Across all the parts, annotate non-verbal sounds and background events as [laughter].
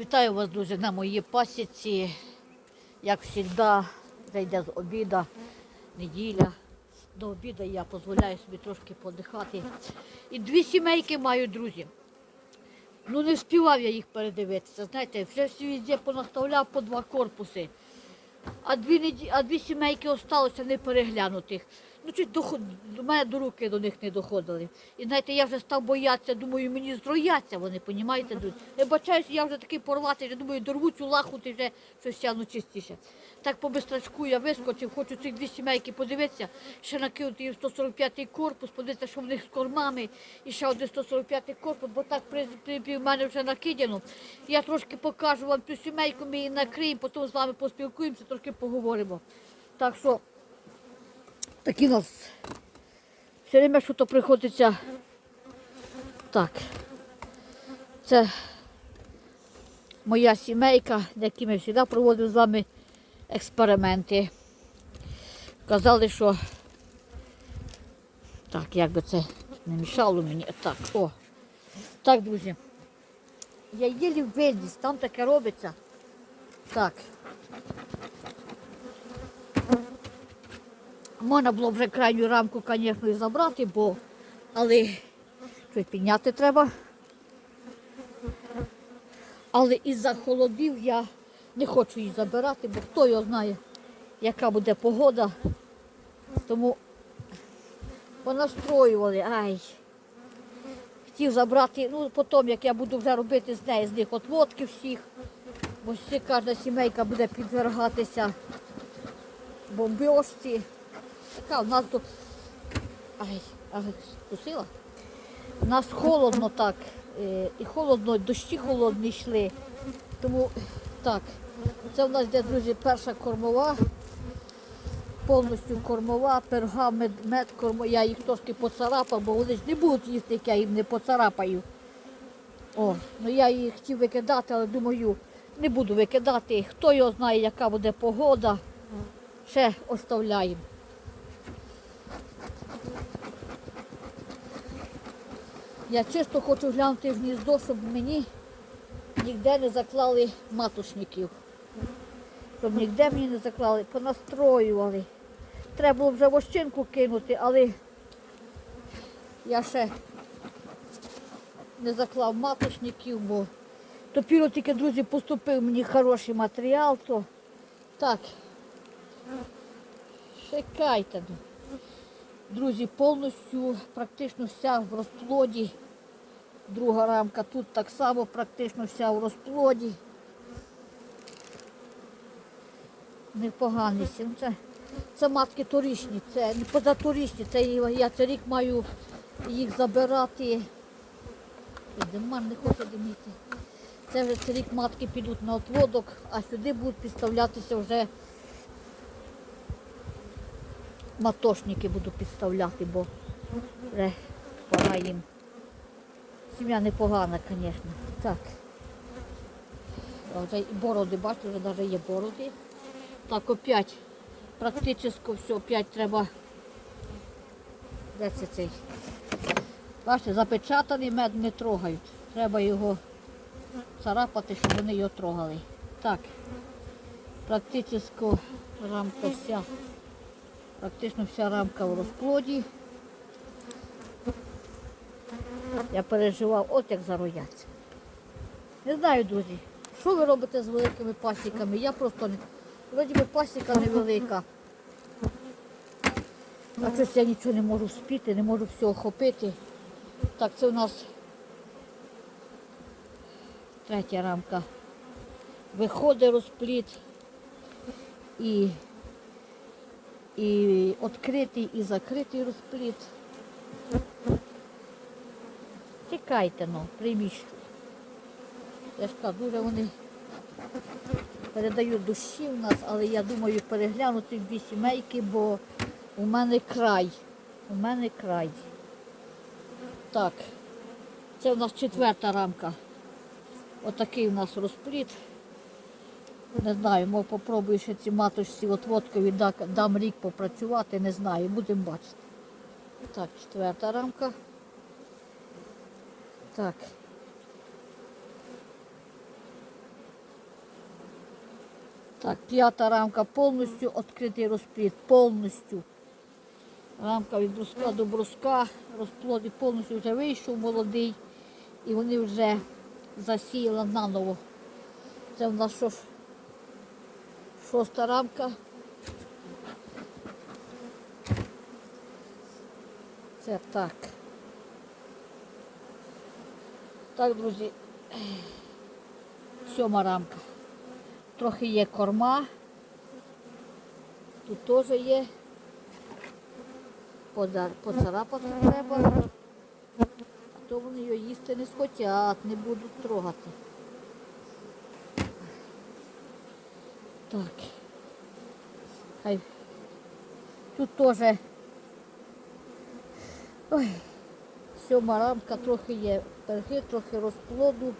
Вітаю вас, друзі, на моїй пасіці. Як завжди, вже йде з обіду, неділя. До обіду я дозволяю собі трошки подихати. І дві сімейки маю, друзі. Ну не встигав я їх передивитися. Знаєте, всі везде понаставляв по два корпуси. А дві, а дві сімейки залишилося не переглянутих. Ну, чуть доход... до мене до руки до них не доходили. І знаєте, я вже став боятися, думаю, мені зрояться вони, понімаєте. Я бачаюся, я вже такий порватий, я думаю, дорву цю лаху, ти вже щось сяну чистіше. Так по бистрачку я вискочив, хочу цих дві сімейки подивитися, ще накинути їм 145-й корпус, подивитися, що в них з кормами, і ще один 145-й корпус, бо так в мене вже накидано. Я трошки покажу вам цю сімейку, ми її накриємо, потім з вами поспілкуємося, трошки поговоримо. Так що такі у нас все время що то приходиться. Так. Це моя сімейка, на ми завжди проводимо з вами експерименти. Казали, що так, як би це не мішало мені. Так, о. Так, друзі. Я єлі виліз, там таке робиться. Так. Можна було вже крайню рамку, звісно, і забрати, бо але щось підняти треба. Але із-за холодів я не хочу її забирати, бо хто його знає, яка буде погода. Тому понастроювали. Ай. Хотів забрати, ну потім, як я буду вже робити з неї, з них отводки всіх, бо всі кожна сімейка буде підвергатися бомбьошці. Така у нас тут. Ай, ай. У нас холодно так. е, І холодно, дощі холодні йшли. Тому так, це у нас йде, друзі, перша кормова. Повністю кормова, перга, мед, мед кормо. Я їх трошки поцарапав, бо вони ж не будуть їсти, як я їм не поцарапаю. О, ну я її хотів викидати, але думаю, не буду викидати. Хто його знає, яка буде погода. Ще оставляємо. Я чисто хочу глянути в гніздо, щоб мені ніде не заклали матушників. Щоб ніде мені не заклали, понастроювали. Треба було вже вощинку кинути, але я ще не заклав матушників, бо топіло тільки, друзі, поступив мені хороший матеріал, то так. Чекайте. Друзі, повністю практично вся в розплоді. Друга рамка тут так само практично вся в розплоді. Непоганий сім. Це, це матки торічні, це не позаторічні, це я цей рік маю їх забирати. Демар не хоче диміти. Це вже цей рік матки підуть на отводок, а сюди будуть підставлятися вже матошники буду підставляти, бо вже пора їм. Сім'я непогана, звісно. Так. Вже бороди, бачите, вже навіть є бороди. Так, опять практично все, опять треба. Де це цей? Бачите, запечатаний мед не трогають. Треба його царапати, щоб вони його трогали. Так, практично рамка вся. Практично вся рамка в розплоді. Я переживав, от як зарояться. Не знаю, друзі, що ви робите з великими пасіками? Я просто не. Вроді би пасіка невелика. А щось я нічого не можу спіти, не можу все охопити. Так, це у нас третя рамка. Виходить розпліт і і відкритий, і закритий розпліт. Тікайте, ну, приміщу. Я ж кажу, дуже вони передають душі в нас, але я думаю перегляну ці дві сімейки, бо у мене край. У мене край. Так, це у нас четверта рамка. Отакий у нас розпліт. Не знаю, мов попробую ще ці маточці отводкові да- дам рік попрацювати, не знаю, будемо бачити. Так, четверта рамка. Так. Так, п'ята рамка повністю відкритий розплід, повністю. Рамка від бруска до бруска, розплод повністю вже вийшов молодий. І вони вже засіяли наново. Це в нас що ж? Шоста рамка. Це так. Так, друзі. Сьома рамка. Трохи є корма. Тут теж є. Поцарапати треба. А то вони його їсти не схотять, не будуть трогати. Так. Хай. Тут теж. Ой. Сьома рамка трохи є перхи, трохи розплоду.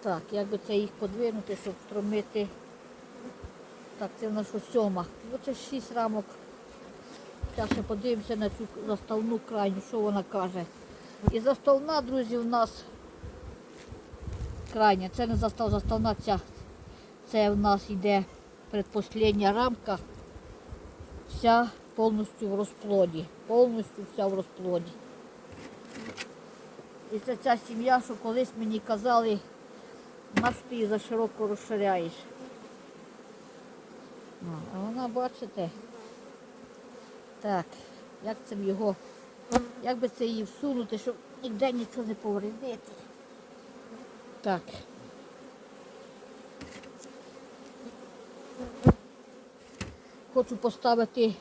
Так, як би це їх подвинути, щоб стромити. Так, це в нас сьома. Ну це шість рамок. Зараз ще подивимося на цю заставну крайню, що вона каже. І заставна, друзі, у нас крайня. Це не застав, заставна ця. Це в нас йде предпослідня рамка. Вся повністю в розплоді. Повністю вся в розплоді. І це ця сім'я, що колись мені казали, наш ти її за широко розширяєш. А вона, бачите, так, як це його, як би це її всунути, щоб ніде нічого не повредити. Так. Хочу поставити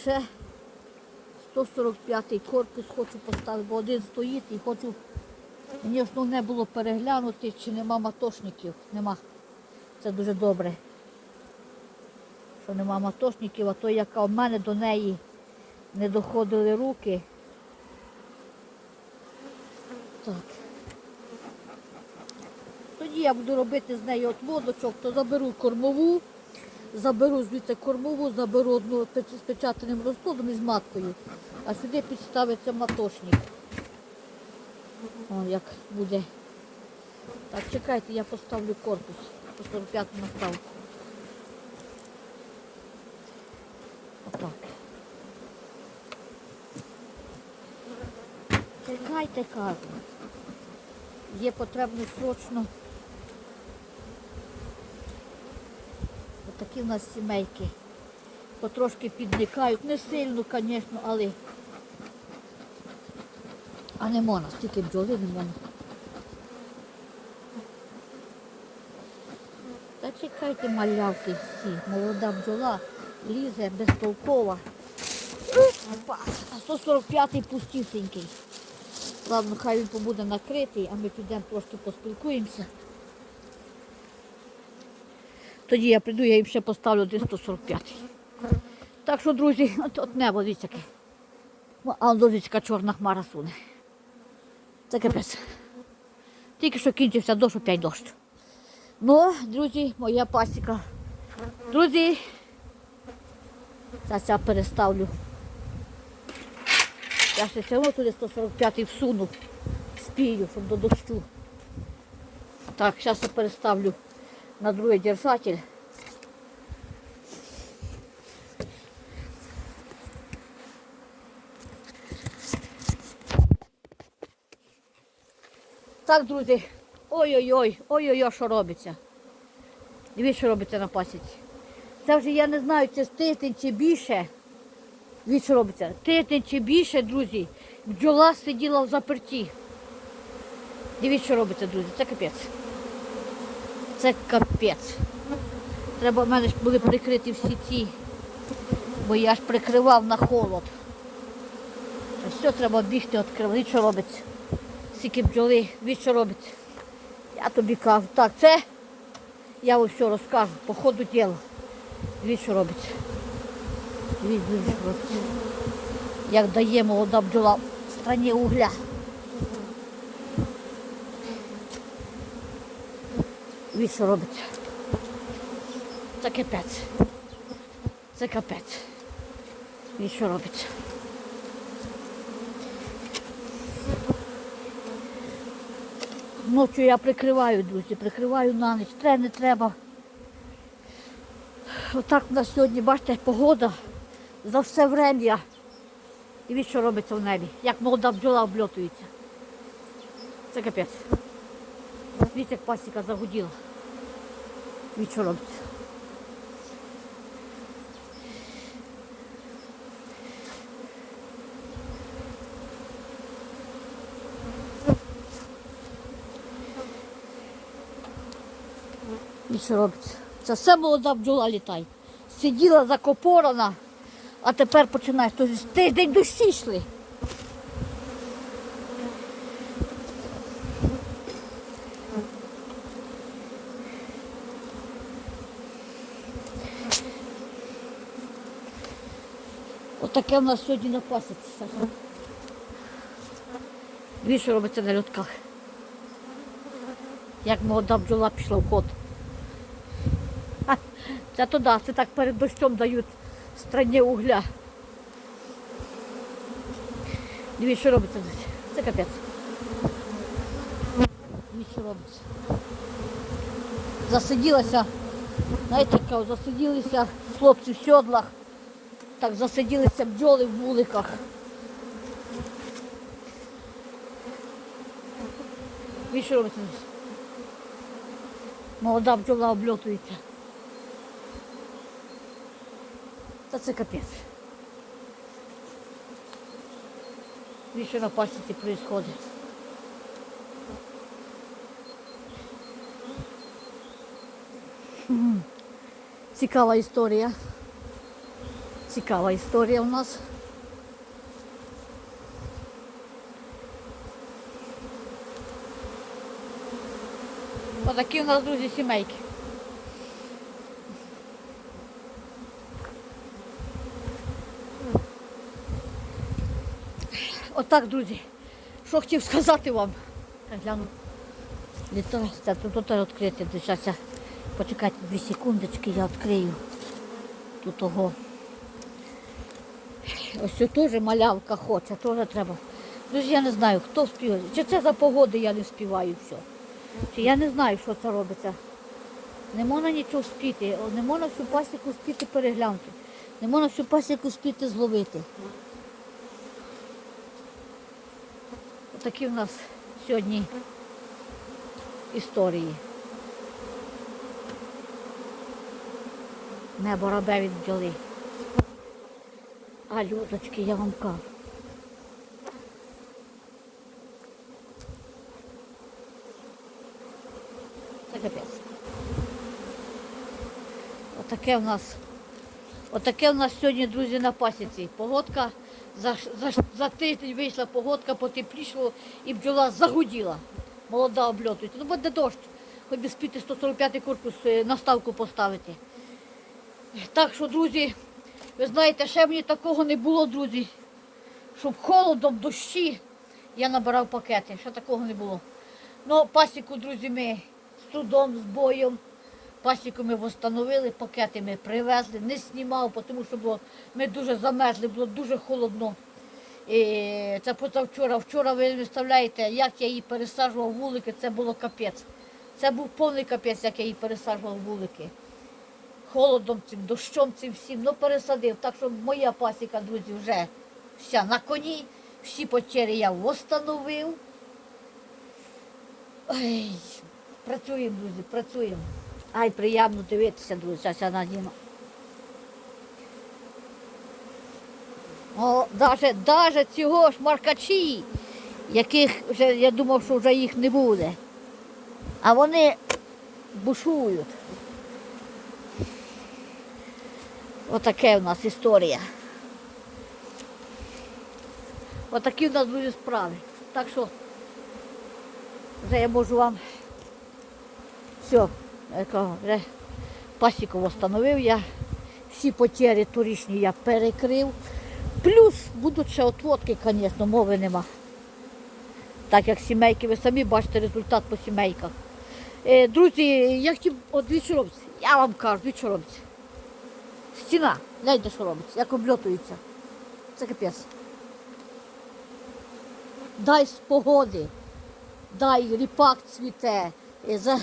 ще 145-й корпус хочу поставити, бо один стоїть і хочу. Мені основне було переглянути, чи нема матошників. Нема. Це дуже добре. Що нема матошників, а то яка в мене до неї не доходили руки. Так. Тоді я буду робити з нею отводочок, то заберу кормову, заберу звідси кормову, заберу одну з печатаним розплодом і з маткою, а сюди підставиться матошник. О, як буде. Так, чекайте, я поставлю корпус. По 45 наставку. Отак. Чекайте, кажу. Є потрібно срочно. Отакі в нас сімейки. Потрошки підникають. Не сильно, звісно, але. А не можна, стільки бджоли не можна. Та чекайте малявки всі. Молода бджола лізе безтолкова. А 145-й пустісенький. Ладно, хай він побуде накритий, а ми підемо трошки поспілкуємося. Тоді я прийду, я їм ще поставлю один 145. Так що, друзі, [laughs] от, от небо. О, А он чорна хмара суне. Це капець. Тільки що кінчився дощ, опять дощ. Ну, друзі, моя пасіка. Друзі, зараз я переставлю. Я ще все одно туди 145 всуну, спію, щоб до дощу. Так, зараз я переставлю на другий держатель. Так, друзі, ой-ой-ой, ой-ой-ой, що робиться. Дивіться, що робиться на пасіці. Це вже я не знаю, з тиждень чи більше. Дивіться, що робиться. Тиждень чи більше, друзі, бджола сиділа в заперті. Дивіться, що робиться, друзі. Це капець. Це капець. Треба в мене ж були прикриті всі ці, бо я ж прикривав на холод. Все треба бігти, відкривати. Дивіться, що робиться. Скільки бджоли, дивіться, що робиться. Я тобі кажу, так, це я вам все розкажу по ходу діла. Дивіться, що робиться. Дивіться, дивіться, що робиться. Як дає молода бджола в страні угля. Дивіться, що робиться. Це капець. Це капець. Дивіться, що робиться. Ночі я прикриваю, друзі, прикриваю на ніч. Треба, не треба. Отак у нас сьогодні, бачите, погода за все врем'я. Дивіться, що робиться в небі. Як молода бджола обльотується. Це капець. Дивіться, як пасіка загуділа. Що робиться. І що робиться? Це все молода бджола літає. Сиділа закопорана, а тепер починає. Тобто тиждень дощі йшли. Отаке в нас сьогодні на пасіці. Що робиться на льотках. Як молода бджола пішла в ход. Ха, Це то да, це так перед дощом дають страні угля. Дивіться, що робиться тут. Це капець. Дивіться, що робиться. Засиділася, знаєте, засиділися хлопці в сьодлах, так засиділися бджоли в вуликах. Дивіться, що тут. Молода бджола обльотується. Та це капець. І що на пасіці відбувається. Цікава історія. Цікава історія у нас. Отакі у нас, друзі, сімейки. Отак, друзі. Що хотів сказати вам? Гляну. Літо, це тут відкрити. Зараз я почекайте дві секундочки, я відкрию. Тут того. Ось теж малявка хоче, теж треба. Друзі, я не знаю, хто співає. Чи це за погоди я не співаю все. Чи я не знаю, що це робиться. Не можна нічого спіти, не можна всю пасіку спіти переглянути. Не можна всю пасіку спіти зловити. Отакі в нас сьогодні історії. Небо рабе від бджоли. А людочки, я вам кажу. Це капець. Отаке в нас. Отаке в нас сьогодні, друзі, на пасіці. Погодка за, за, за тиждень вийшла погодка, потеплішало і бджола загуділа. Молода обльотується. Ну буде дощ. Хоч би спіти 145 корпус е, на ставку поставити. Так що, друзі, ви знаєте, ще мені такого не було, друзі. Щоб холодом, дощі я набирав пакети. Ще такого не було. Ну, пасіку, друзі, ми з трудом, з боєм. Пасіку ми встановили, пакети ми привезли, не знімав, тому що було, ми дуже замерзли, було дуже холодно. І це позавчора. Вчора ви виставляєте, як я її пересаджував вулики, це було капець. Це був повний капець, як я її пересаджував вулики. Холодом цим, дощом цим всім, ну пересадив. Так що моя пасіка, друзі, вже вся на коні, всі потери я встановив. Ой, працюємо, друзі, працюємо. Ай, приємно дивитися, друзі, зараз я надіну. О, даже, даже цього ж маркачі, яких вже я думав, що вже їх не буде. А вони бушують. Отаке у нас історія. Отакі у нас дуже справи. Так що вже я можу вам все, вже пасіку встановив я. Всі потери торішні я перекрив. Плюс будуть ще отводки, звісно, мови нема. Так як сімейки, ви самі бачите результат по сімейках. Е, друзі, я хотів, от дві. Я вам кажу, робиться. Стіна, гляньте, що робиться, як обльотується. Це капець. Дай погоди. дай ріпак цвіте, за,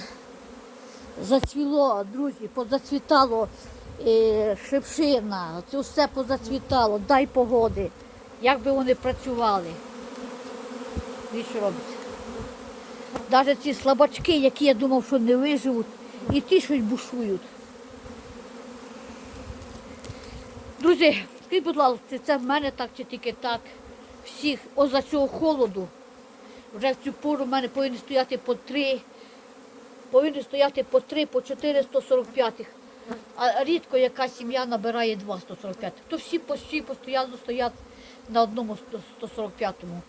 зацвіло, друзі, позацвітало шипшина, це все позацвітало, дай погоди. Як би вони працювали. І що робиться? Навіть ці слабачки, які я думав, що не виживуть, і ті щось бушують. Друзі, скажіть, будь ласка, це в мене так чи тільки так? Всіх, ось за цього холоду. Вже в цю пору в мене повинні стояти по три, повинні стояти по три, по чотири 145. А рідко яка сім'я набирає два 145. То всі почти постійно стоять на одному 145-му.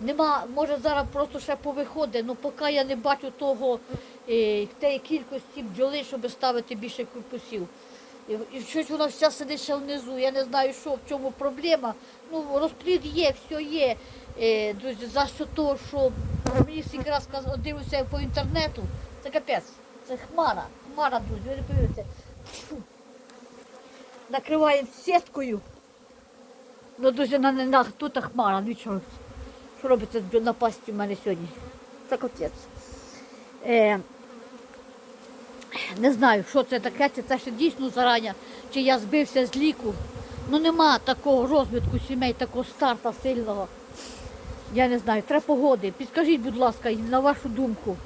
Нема, може зараз просто ще повиходить, але поки я не бачу того е, тієї кількості бджоли, щоб ставити більше корпусів. І, і щось вона вся сидить ще внизу. Я не знаю, що в чому проблема. Ну, розплід є, все є. Е, друзі, за що того, що мені скільки раз дивлюся по інтернету, це капець. Це хмара. Хмара, друзі, ви не повірите. Накриваємо сіткою. Ну, дуже на, на тут хмара, нічого. Що робиться з напасті в мене сьогодні? Це капець. Е, не знаю, що це таке, чи це ще дійсно зарані, чи я збився з ліку. Ну нема такого розвитку сімей, такого старта сильного. Я не знаю, треба погоди. Підскажіть, будь ласка, на вашу думку.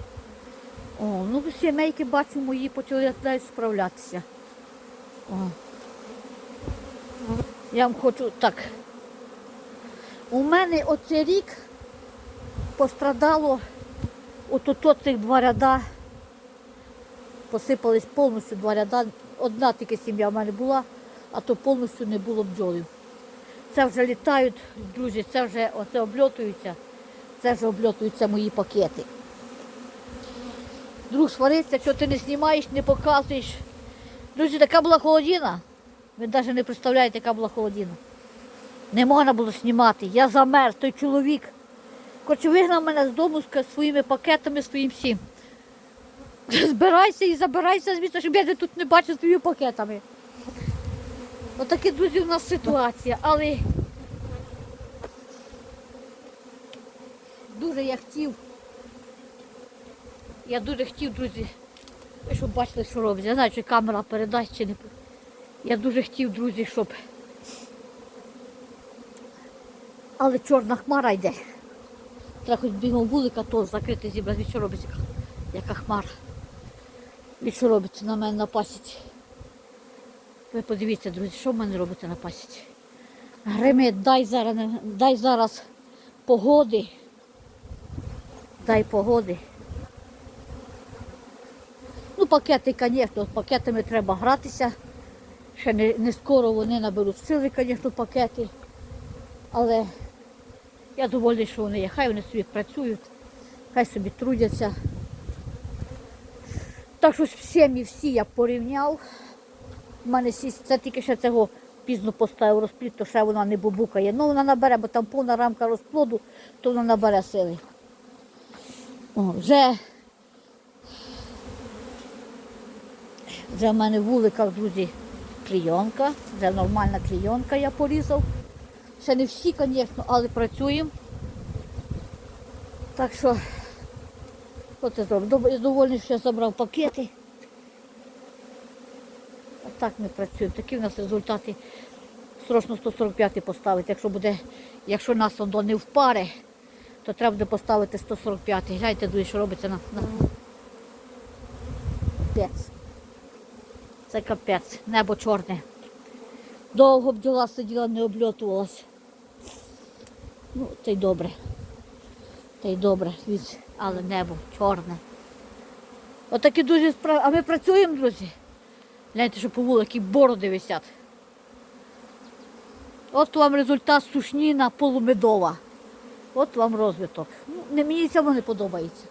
О, ну сімейки бачу, мої почали навіть справлятися. О. Я вам хочу так. У мене оцей рік пострадало от от цих два ряда посипались повністю два ряда. Одна тільки сім'я в мене була, а то повністю не було бджолів. Це вже літають, друзі, це вже оце обльотуються, це вже обльотуються мої пакети. Друг свариться, що ти не знімаєш, не показуєш. Друзі, така була холодина. Ви навіть не представляєте, яка була холодина. Не можна було знімати. Я замерз, той чоловік. Коротше, вигнав мене з дому з своїми пакетами, своїм всім. Збирайся і забирайся звідси, щоб я тут не бачив з твоїми пакетами. Отакі, друзі, у нас ситуація, але дуже я хотів, я дуже хотів, друзі, щоб бачили, що робить. Я знаю, чи камера передасть, чи не. Я дуже хотів, друзі, щоб. Але чорна хмара йде. Треба хоч бігом вулика, то закрити зібрати, що робиться, яка хмара. І що робиться на мене на пасіці? Ви подивіться, друзі, що в мене робиться на пасіці? Гримить, дай зараз, дай зараз погоди. Дай погоди. Ну, пакети, звісно, пакетами треба гратися. Ще не, не скоро вони наберуть сили, звісно, пакети. Але я довольний, що вони є. Хай вони собі працюють, хай собі трудяться. Так що всім і всі я порівняв. У мене сі- це тільки ще цього пізно поставив розплід, то ще вона не бубукає. Ну вона набере, бо там повна рамка розплоду, то вона набере сили. О, вже, вже в мене в вуликах, друзі, клійонка. Вже нормальна клійонка я порізав. Ще не всі, звісно, але працюємо. Так що, я зробив. Довольний, що я забрав пакети. А так ми працюємо. Такі в нас результати. Срочно 145 поставити. Якщо буде, якщо нас воно не впаре, то треба буде поставити 145. Гляньте, друзі, що робиться на, на... Капець. Це капець. Небо чорне. Довго бджола сиділа, не обльотувалась. Ну, та й добре. Та й добре, від- але небо чорне. Отакі друзі справи. А ми працюємо, друзі. Гляньте, що по вулиці бороди висять. От вам результат сушніна полумедова. От вам розвиток. Ну, мені цьому не подобається.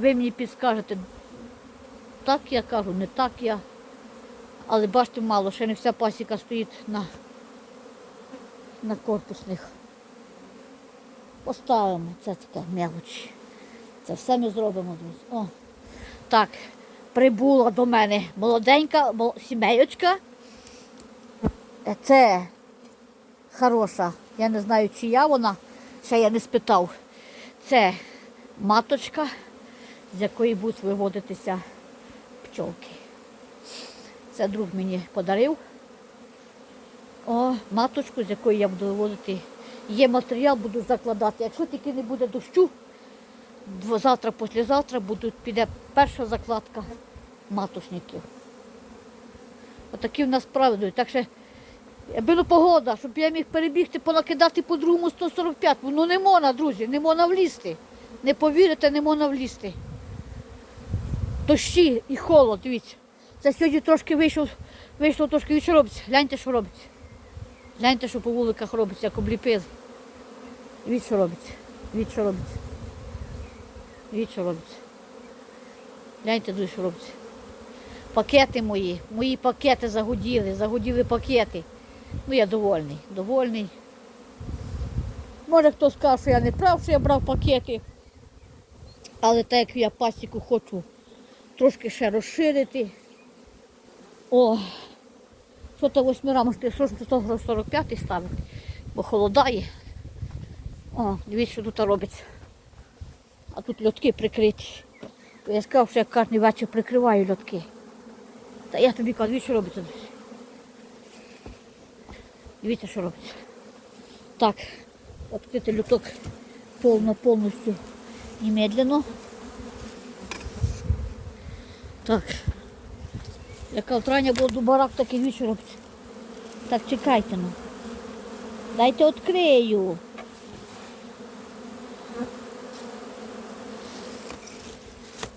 Ви мені підскажете, так я кажу, не так я. Але бачите, мало, ще не вся пасіка стоїть на, на корпусних. Поставимо, це таке мелоч. Це все ми зробимо, друзі. О, так, прибула до мене молоденька мол- сімейочка. Е, Це хороша. Я не знаю, чия вона, ще я не спитав. Це маточка, з якої будуть виводитися пчолки. Це друг мені подарив. О, маточку, з якої я буду виводити. Є матеріал, буду закладати. Якщо тільки не буде дощу, завтра, післязавтра буде, піде перша закладка маточників. Отакі в нас справи. Так що, якби ну погода, щоб я міг перебігти, понакидати по другому 145. Ну не можна, друзі, не можна влізти. Не повірите, не можна влізти. Дощі і холод, дивіться. Це сьогодні трошки вийшов, вийшло трошки, що робиться? Гляньте, що робиться. Гляньте, що по вуликах робиться, як обліпили. Дивіться, що робиться. Дивіться, що робиться. Дивіться, що робиться. Гляньте, дуже, що робиться. Пакети мої, мої пакети загуділи, загуділи пакети. Ну, я довольний, довольний. Може хто скаже, що я не прав, що я брав пакети. Але так як я пасіку хочу трошки ще розширити. О, то що ж того 45 ставити, бо холодає. О, дивіться, що тут робиться. А тут льотки прикриті. Я сказав, що я кожен вечір прикриваю льотки. Та я тобі кажу, дивіться, що робиться. Дивіться, що робиться. Так, відкрити люток повно, повністю немедленно. Так. Яка втрання було до барак, так і робиться. Так, чекайте ну. Дайте відкрию.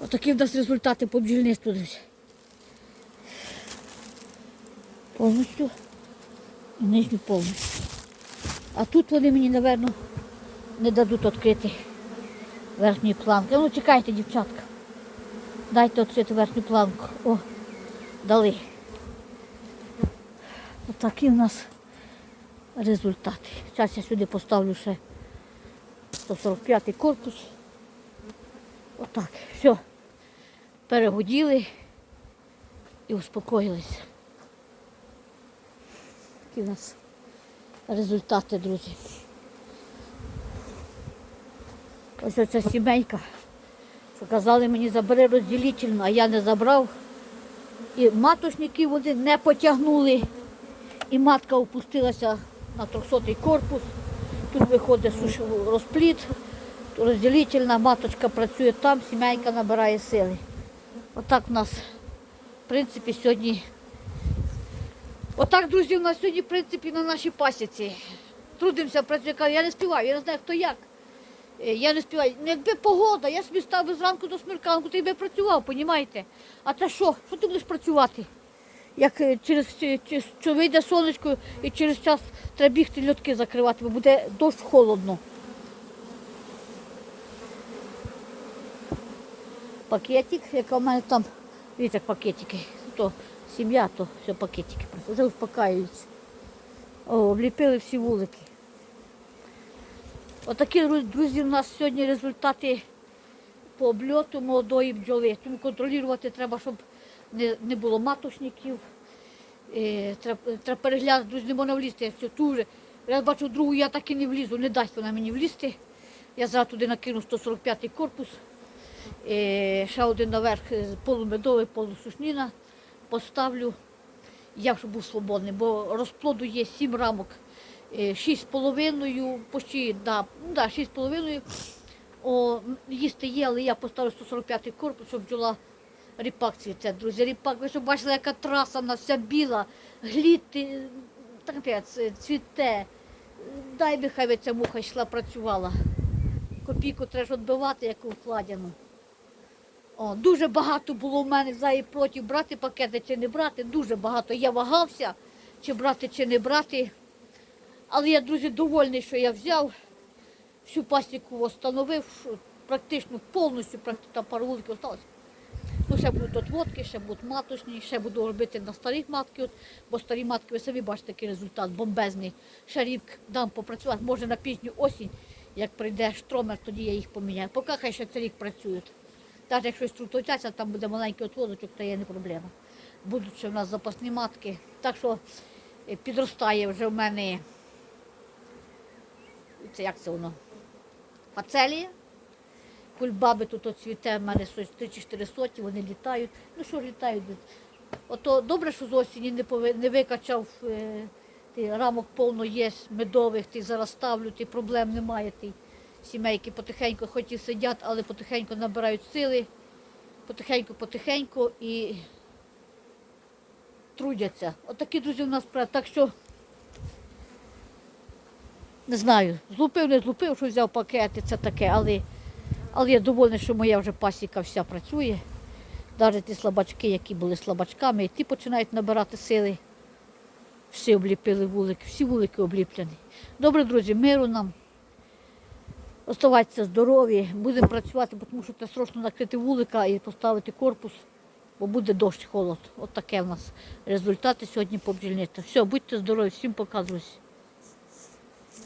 Отакі в нас результати по бджільництву, друзі. Повністю і нижню повністю. А тут вони мені, напевно, не дадуть відкрити верхньої планки. Ну, чекайте, дівчатка. Дайте відкрити верхню планку. О, дали. Отакі в нас результати. Зараз я сюди поставлю ще 145 корпус. Отак. Все. Перегоділи і успокоїлися. Такі в нас результати, друзі. Ось оця сімейка. Що казали мені, забери розділительно, а я не забрав. І маточники вони не потягнули. І матка опустилася на 300-й корпус. Тут виходить суш- розпліт, розділительна, маточка працює там, сімейка набирає сили. Отак в нас, в принципі, сьогодні. Отак, друзі, у нас сьогодні, в принципі, на нашій пасіці. Трудимося, працюємо. Я не співаю, я не знаю, хто як. Е, Я не співаю. Ну, Якби погода, я собі став би зранку до смерканку, ти би працював, понімаєте? А це що? Що ти будеш працювати? Як е, через що вийде сонечко і через час треба бігти льотки закривати, бо буде дощ холодно. Пакетик, яка в мене там, як пакетики. То сім'я, то все пакетики. Вже успокаюються. О, обліпили всі вулики. Отакі, друзі, у нас сьогодні результати по обльоту молодої бджоли. Тому контролювати треба, щоб не, не було маточників. Е, треба, треба переглянути, друзі, не можна влізти. Я ту вже. Я бачу другу, я так і не влізу, не дасть вона мені влізти. Я зараз туди накину 145-й корпус. Е, ще один наверх е, полумедовий, полусушніна поставлю. Я вже був свободний, бо розплоду є 7 рамок. Е, Шість з половиною, почти, да, ну, да, шість з половиною. О, м, їсти є, але я поставлю 145 корпус, щоб бджола ріпак цвіте, друзі. Ріпак, ви що бачили, яка траса, вона вся біла, гліти, так е, цвіте. Дай би хай ця муха йшла, працювала. Копійку треба ж відбивати, яку вкладену. О, дуже багато було в мене за і проти брати пакети чи не брати. Дуже багато. Я вагався, чи брати, чи не брати. Але я, друзі, довольний, що я взяв. Всю пасіку встановив, практично повністю, практично там пару вуликів осталось. Ну, ще будуть от водки, ще будуть маточні, ще буду робити на старі матки, от, бо старі матки, ви самі бачите такий результат, бомбезний. Ще рік дам попрацювати, може на пізню осінь, як прийде штромер, тоді я їх поміняю. Поки хай ще цей рік працюють. Навіть якщо струтотяться, там буде маленький отводочок, то є не проблема. Будуть ще в нас запасні матки. Так що е, підростає вже в мене, це як це воно? Фацелія. Кульбаби тут от цвіте, в мене 3 чи 4 соті, вони літають. Ну що літають? Ото добре, що з осені не, пови- не викачав е, ти, рамок повно є медових, ти зараз ставлю, ти проблем немає. Ти, сімейки потихеньку, хоч і сидять, але потихеньку набирають сили, потихеньку-потихеньку і трудяться. Отакі друзі у нас справи. Так що не знаю, злупив, не злупив, що взяв пакети, це таке, але, але я довольна, що моя вже пасіка вся працює. Навіть ті слабачки, які були слабачками, і ті починають набирати сили. Всі обліпили вулики, всі вулики обліплені. Добре, друзі, миру нам. Оставайтеся здорові, будемо працювати, тому що треба срочно накрити вулика і поставити корпус, бо буде дощ, холод. От таке в нас результати сьогодні по бджільництву. Все, будьте здорові, всім пока, друзі.